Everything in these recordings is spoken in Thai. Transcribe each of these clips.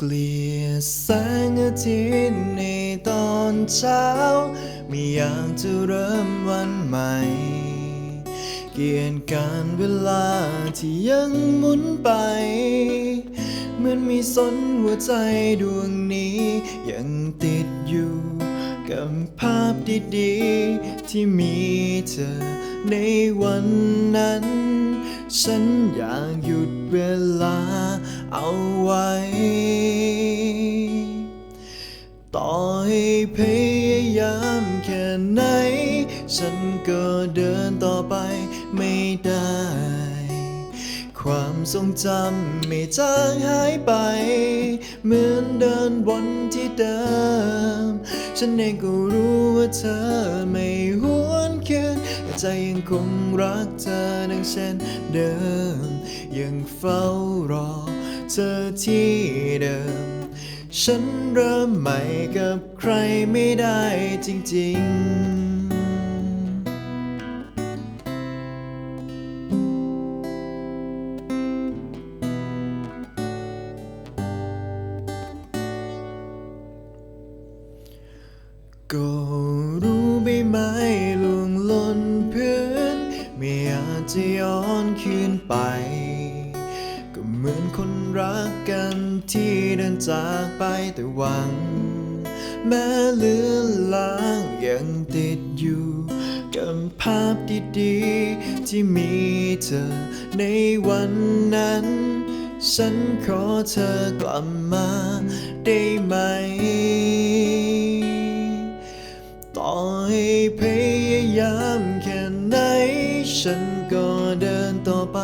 เกลียดแสงอาทิตย์ในตอนเช้า ไม่อยากจะเริ่มวันใหม่ เกลียดการเวลาที่ยังหมุนไปเหมือนมีสนหัวใจดวงนี้ ยังติดอยู่กับภาพดีๆ ที่มีเธอในวันนั้น ฉันอยากหยุดเวลาเอาไว้ ต่อให้พยายามแค่ไหน ฉันก็เดินต่อไปไม่ได้ ความทรงจำไม่จางหายไป เหมือนเดินวนที่เดิม ฉันเองก็รู้ว่าเธอไม่หวนคืนแต่ใจยังคงรักเธอดังเช่นเดิม ยังเฝ้ารอเธอที่เดิม ฉันเริ่มใหม่กับใครไม่ได้จริงๆก็รู้ใบไม้ลวงหล่นพื้น ไม่อาจจะย้อนคืนไป กันที่เดินจากไปแต่หวัง แม้เลือนลางยังติดอยู่กับภาพดีๆ ที่มีเธอในวันนั้น ฉันขอเธอกลับมาได้ไหม ต่อให้พยายามแค่ไหน ฉันก็เดินต่อไป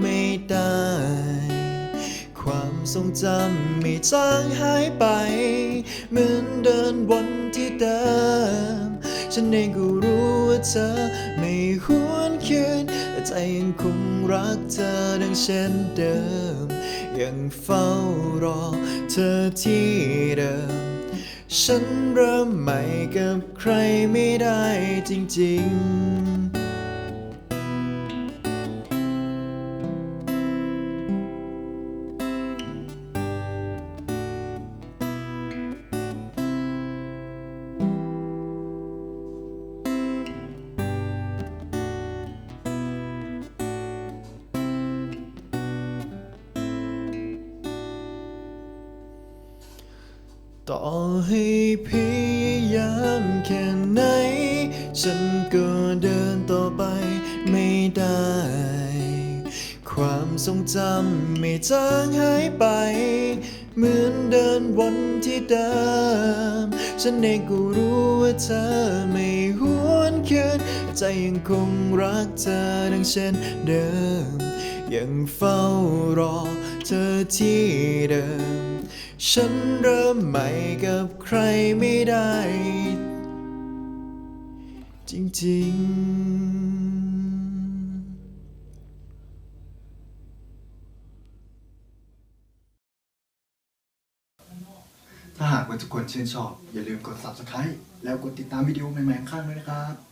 ไม่ได้ ความทรงจำไม่จางหายไป เหมือนเดินวนที่เดิม ฉันเองก็รู้ว่าเธอไม่หวนคืนแต่ใจยังคงรักเธอดังเช่นเดิม ยังเฝ้ารอเธอที่เดิม ฉันเริ่มใหม่กับใครไม่ได้จริงๆ ต่อให้พยายามแค่ไหน ฉันก็เดินต่อไปไม่ได้ ความทรงจำไม่จางหายไป เหมือนเดินวนที่เดิม ฉันเองก็รู้ว่าเธอไม่หวนคืนใจยังคงรักเธอดังเช่นเดิม ยังเฝ้ารอเธอที่เดิม ฉันเริ่มใหม่กับใครไม่ได้ จริงๆถ้าหากว่าทุกคนชื่นชอบ อย่าลืมกด subscribe แล้วกดติดตามวิดีโอใหม่ๆข้างด้วยนะครับ